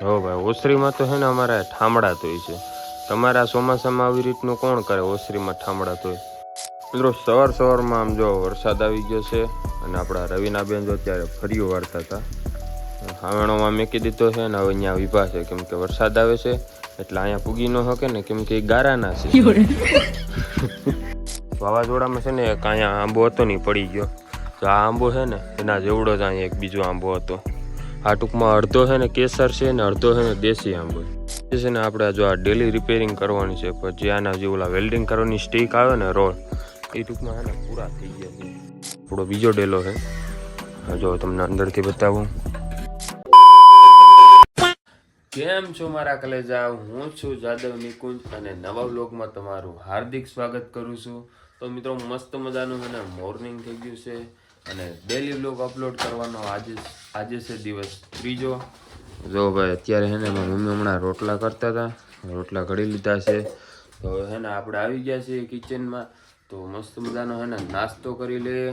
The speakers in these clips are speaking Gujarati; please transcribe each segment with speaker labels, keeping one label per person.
Speaker 1: હો ભાઈ ઓસરીમાં તો હે ને અમારે ઠામડા તોય છે. તમારા ચોમાસામાં આવી રીતનું કોણ કરે ઓસરીમાં ઠામડા તોય મિત્રો સવાર સવારમાં આમ જો વરસાદ આવી ગયો છે અને આપણા રવિના બેન જો અત્યારે ફરીઓ વાળતા હતા. હાવણોમાં મેકી દીધો છે ને હવે અહીંયા વિભા છે કેમ કે વરસાદ આવે છે એટલે અહીંયા પૂગી ન શકે ને કેમ કે એ ગારાના છે. વાવાઝોડામાં છે ને એક અહીંયા આંબો હતો નહીં પડી ગયો. તો આ આંબો છે ને એના જેવડો જ અહીંયા એક બીજો આંબો હતો. આ ટૂંકમાં અડધો છે ને કેસર છે ને અડધો છે ને દેશી આંબો એ છે ને આપણે જો આ ડેલી રિપેરિંગ કરવાની છે, પછી આના જે ઓલા વેલ્ડિંગ કરવાની સ્ટીક આવે ને રોલ એ ટૂંકમાં છે ને પૂરા થઈ ગયા છે. થોડો બીજો ડેલો છે. જો તમને અંદરથી બતાવું. કેમ છો મારા કલેજા? હું છું જાદવ નિકુંજ અને નવા બ્લોગમાં તમારું હાર્દિક સ્વાગત કરું છું. તો મિત્રો, મસ્ત મજાનું મને મોર્નિંગ થઈ ગયું છે અને ડેલી બ્લોગ અપલોડ કરવાનો આજે આજે છે દિવસ ત્રીજો. જો ભાઈ, અત્યારે હે ને મમ્મી હમણાં રોટલા કરતા હતા. રોટલા ઘડી લીધા છે. તો હે ને આપણે આવી ગયા છીએ કિચનમાં. તો મસ્ત મજાનો હે ને નાસ્તો કરી લઈએ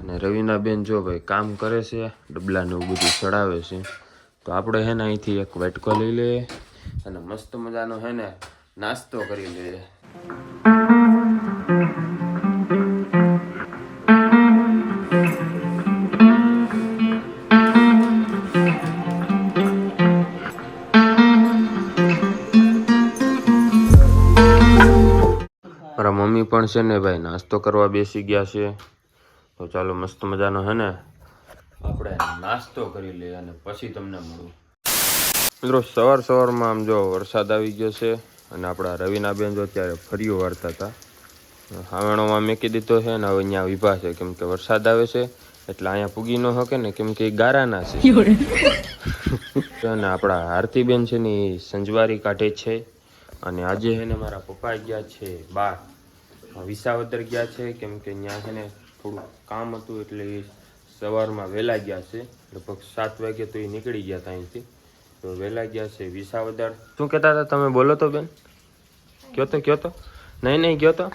Speaker 1: અને રવિના બેન જો ભાઈ કામ કરે છે, ડબલાને એવું બધું ચડાવે છે. તો આપણે હે ને અહીંથી એક વેટકો લઈ લઈએ અને મસ્ત મજાનો હે ને નાસ્તો કરી લઈએ. મમ્મી પણ છે ને ભાઈ, નાસ્તો કરવા બેસી ગયા છે. તો ચાલો મસ્ત મજાનો હે ને? આપણે નાસ્તો કરી લઈએ અને પછી તમને મળું. મિત્રો, સવાર સવારમાં આમ જો વરસાદ આવી ગયો છે અને આપણા રવિના બેન જો અત્યારે ફરીઓ વાળતા હતા. હાવણોમાં મેકી દીધો છે અને હવે અહીંયા વિભા છે. કેમ કે વરસાદ આવે છે, એટલે અહીંયા પૂગી ન શકે ને, કેમ કે ગારાના છે. અને આપણા આરતીબેન છે ને સંજવારી કાઢે છે. અને આજે છે ને મારા પપ્પા ગયા છે બાર. વિસાવદર ગયા છે કેમ કે ત્યાં છે ને થોડું કામ હતું એટલે એ સવારમાં વહેલા ગયા છે. લગભગ સાત વાગે તો એ નીકળી ગયા હતા અહીંથી. તો વહેલા ગયા છે વિસાવદર. શું કહેતા હતા તમે? બોલો તો બેન. કયો તો કયો તો? નહીં નહીં કયો તો?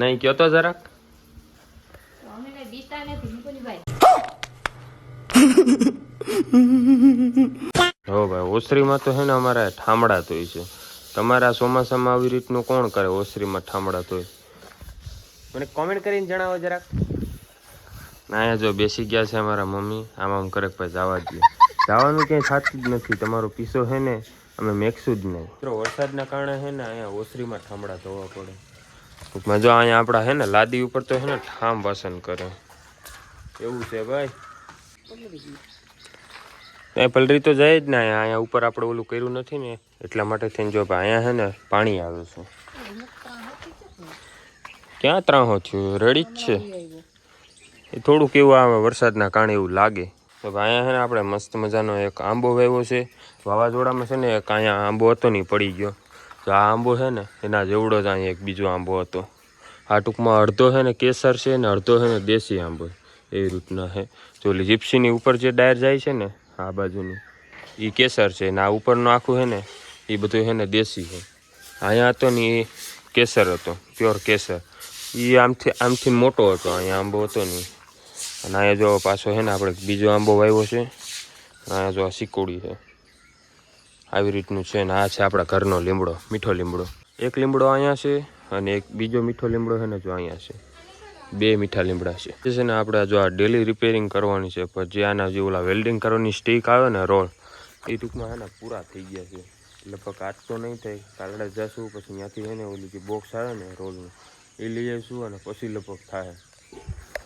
Speaker 1: નહીં કયો તો જરાક? હો ભાઈ ઓસરીમાં તો છે ને અમારે ઠામડા તોય છે. તમારા ચોમાસામાં આવી રીતનું કોણ કરે? ઓસરીમાં ઠામડા તોય મને કોમેન્ટ કરીને જણાવો જરાક. અહીંયા જો બેસી ગયા છે અમારા મમ્મી. આમ આમ કરે પછી જવા દઈએ જવાનું ક્યાંય થતું જ નથી. તમારો પીસો છે ને અમે મેકશું જ નહીં. મિત્રો વરસાદના કારણે છે ને અહીંયા ઓસરીમાં ઠામડા ધોવા પડે. ટૂંકમાં જો અહીંયા આપણા છે ને લાદી ઉપર તો છે ને ઠામ વાસન કરે. એવું છે ભાઈ. ત્યાં પલરી તો જાય જ ને અહીંયા ઉપર આપણે ઓલું કર્યું નથી ને. એટલા માટે થઈને જો અહીંયા છે ને પાણી આવે છે. ક્યાં ત્રાહો થયું? રેડી જ છે. એ થોડુંક એવું આવે, વરસાદના કારણે એવું લાગે. તો અહીંયા છે ને આપણે મસ્ત મજાનો એક આંબો વાવ્યો છે. વાવાઝોડામાં છે ને એક અહીંયા આંબો હતો નહીં પડી ગયો. તો આ આંબો છે ને એના જેવડો જ અહીંયા એક બીજો આંબો હતો. આ ટૂંકમાં અડધો છે ને કેસર છે ને અડધો છે ને દેશી આંબો એવી રીતના છે તો ઓલી જીપ્સીની ઉપર જે ડાયર જાય છે ને આ બાજુની એ કેસર છે ને આ ઉપરનું આખું છે ને એ બધું છે ને દેશી છે અહીંયા હતો ને એ કેસર હતો, પ્યોર કેસર. એ આમથી આમથી મોટો હતો, અહીંયા આંબો હતો ને અને અહીંયા જો પાછો છે ને આપણે બીજો આંબો વાવ્યો છે, અહીંયા જો આ સિકોડી છે. આવી રીતનું છે ને આ છે આપણા ઘરનો લીમડો, મીઠો લીમડો. એક લીમડો અહીંયા છે અને એક બીજો મીઠો લીમડો છે ને જો અહીંયા છે. બે મીઠા લીમડા છે. જે છે ને આપણે જો આ ડેલી રિપેરિંગ કરવાની છે પછી આના જે ઓલા વેલ્ડિંગ કરવાની સ્ટીક આવે ને રોલ, એ ટૂંકમાં એના પૂરા થઈ ગયા છે. લગભગ તો નહીં થાય. કાલડા જશું, પછી ત્યાંથી છે ને ઓલું જે બોક્સ આવે ને રોલનું એ લઈ આવીશું અને પછી લગભગ થાય.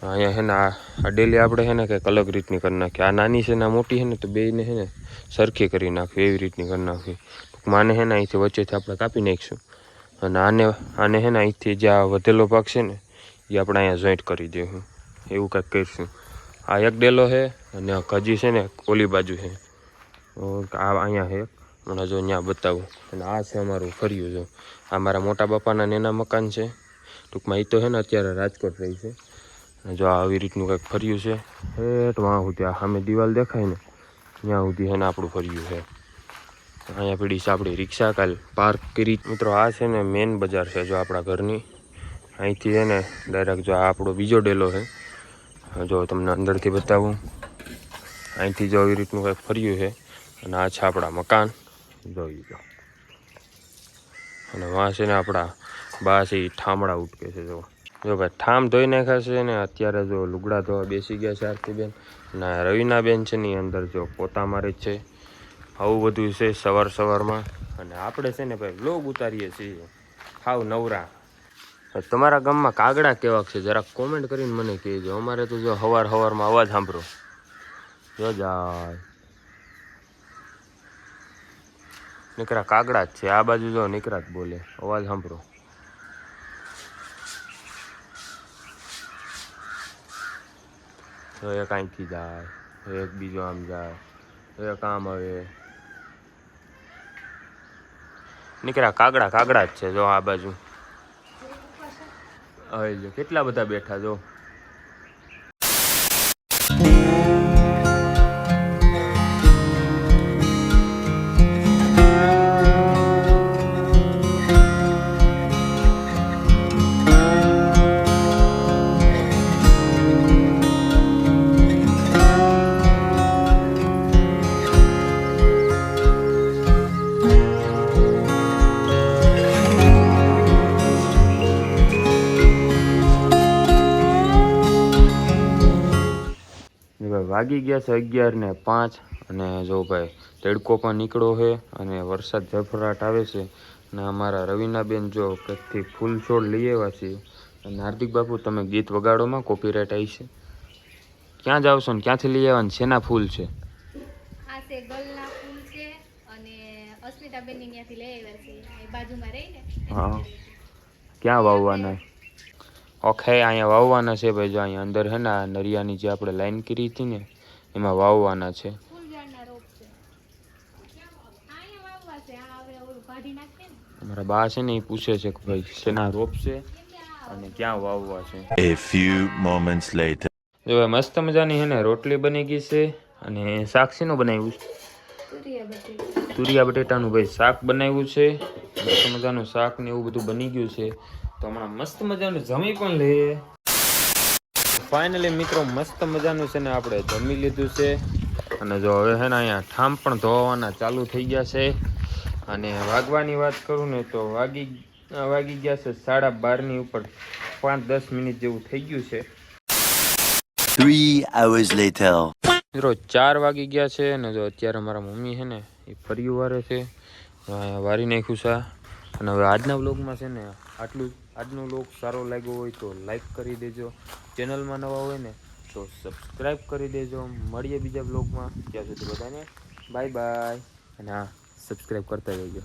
Speaker 1: અહીંયા છે ને આ ડેલી આપણે છે ને કંઈક અલગ રીતની કરી નાખીએ. આ નાની છે ને મોટી છે ને તો બેને છે ને સરખી કરી નાખવી એવી રીતની કરી નાખવી માને હે ને અહીંથી વચ્ચેથી આપણે કાપી નાખીશું. અને આને આને હે ને અહીંથી જે આ વધેલો ભાગ છે ને, એ આપણે અહીંયા જોઈન્ટ કરી દઈશું એવું કંઈક કરીશું. આ એક ડેલો છે અને હજી છે ને ઓલી બાજુ છે આ અહીંયા છે મને જો અહીંયા બતાવું. અને આ છે અમારું ફર્યું જો. આ મારા મોટા બાપાના નેના મકાન છે. ટૂંકમાં એ તો છે ને અત્યારે રાજકોટ રહી છે. અને જો આવી રીતનું કંઈક ફર્યું છે. હેઠ વાં સુધી આ સામે દિવાલ દેખાય ને ત્યાં સુધી છે ને આપણું ફર્યું છે. અહીંયા પીડી છે આપણી રિક્ષા કાલ પાર્ક કરી. મિત્રો, આ છે ને મેન બજાર છે જો આપણા ઘરની. અહીંથી છે ને ડાયરેક્ટ જો આ આપણો બીજો ડેલો છે. જો તમને અંદરથી બતાવું. અહીંથી જો આવી રીતનું કંઈક ફર્યું છે. અને આ છે આપણા મકાન. જોઈ જો અને વાંસીને ને આપણા બાસી ઠામડા ઉટકે છે જો જો ભાઈ ઠામ ધોઈ નાખ્યા છે ને, અત્યારે જો લુગડા ધોવા બેસી ગયા છે આરતીબેન. આ રવિનાબેન છે ની અંદર જો પોતા મારે છે. આવું બધું છે સવાર સવારમાં. અને આપણે છે ને ભાઈ વ્લોગ ઉતારીએ છીએ. હાવ નવરા. તમારા ગામમાં કાગડા કેવા છે? જરાક કોમેન્ટ કરીને મને કહેજો. અમારે તો જો હવાર હવારમાં અવાજ સાંભળો. જો જાય. નીકળા કાગડા જ છે. આ બાજુ જો નીકળા જ બોલે. અવાજ સાંભળો. તો એક અહીંથી જાય એક બીજો આમ જાય એક આમ આવે. નીકળ્યા કાગડા કાગડા જ છે જો આ બાજુ. હવે જો કેટલા બધા બેઠા જો. ભાઈ વાગી ગયા છે અગિયાર ને પાંચ અને જો ભાઈ તડકો પણ નીકળ્યો છે અને વરસાદ ઝફરાટ આવે છે અને અમારા રવિનાબેન જો કંઈકથી ફૂલ છોડ લઈ આવ્યા છીએ અને હાર્દિક બાપુ તમે ગીત વગાડોમાં કોપીરાઇટ આવી છે. ક્યાં જાવ છો ને? ક્યાંથી લઈ આવ્યા શેના ફૂલ છે? ક્યાં વાવવાના? ઓખે અહીંયા વાવવાના છે ભાઈ જો અહીંયા અંદર હે ને આ નરિયાની જે આપણે લાઈન કરી હતી ને એમાં વાવવાના છે.
Speaker 2: છે. છે
Speaker 1: અમારા બા છે ને એ પૂછે છે કે ભાઈ શેના રોપ છે અને ક્યાં વાવવા છે?
Speaker 3: A few moments later.
Speaker 1: જો ભાઈ મસ્ત મજાની છે ને રોટલી બની ગઈ છે અને શાક શેનું બનાવ્યું છે?
Speaker 2: તુરિયા બટેટા.
Speaker 1: તુરિયા બટેટાનું ભાઈ શાક બનાવ્યું છે. મસ્ત મજાનું શાક ને એવું બધું બની ગયું છે. તો હમણાં મસ્ત મજાનું જમી પણ લઈએ. ફાઇનલી મિત્રો મસ્ત મજાનું છે ને આપણે જમી લીધું છે. અને જો હવે છે ને અહીંયા ઠામ પણ ધોવાના ચાલુ થઈ ગયા છે. અને વાગવાની વાત કરું ને તો વાગી વાગી ગયા છે સાડા બારની ઉપર. પાંચ દસ મિનિટ જેવું થઈ ગયું છે.
Speaker 3: Three hours later.
Speaker 1: મિત્રો ચાર વાગી ગયા છે અને જો અત્યારે મારા મમ્મી છે ને એ ફરી વારે છે. વારી નાખ્યું છે. અને હવે આજના બ્લોગમાં છે ને આટલું. આજનો લોક સારો લાગ્યો હોય તો લાઈક કરી દેજો. ચેનલમાં નવા હોય ને તો સબસ્ક્રાઈબ કરી દેજો. મળીએ બીજા બ્લોગમાં ત્યાં સુધી બધાને બાય બાય અને હા સબસ્ક્રાઈબ કરતા રહેજો.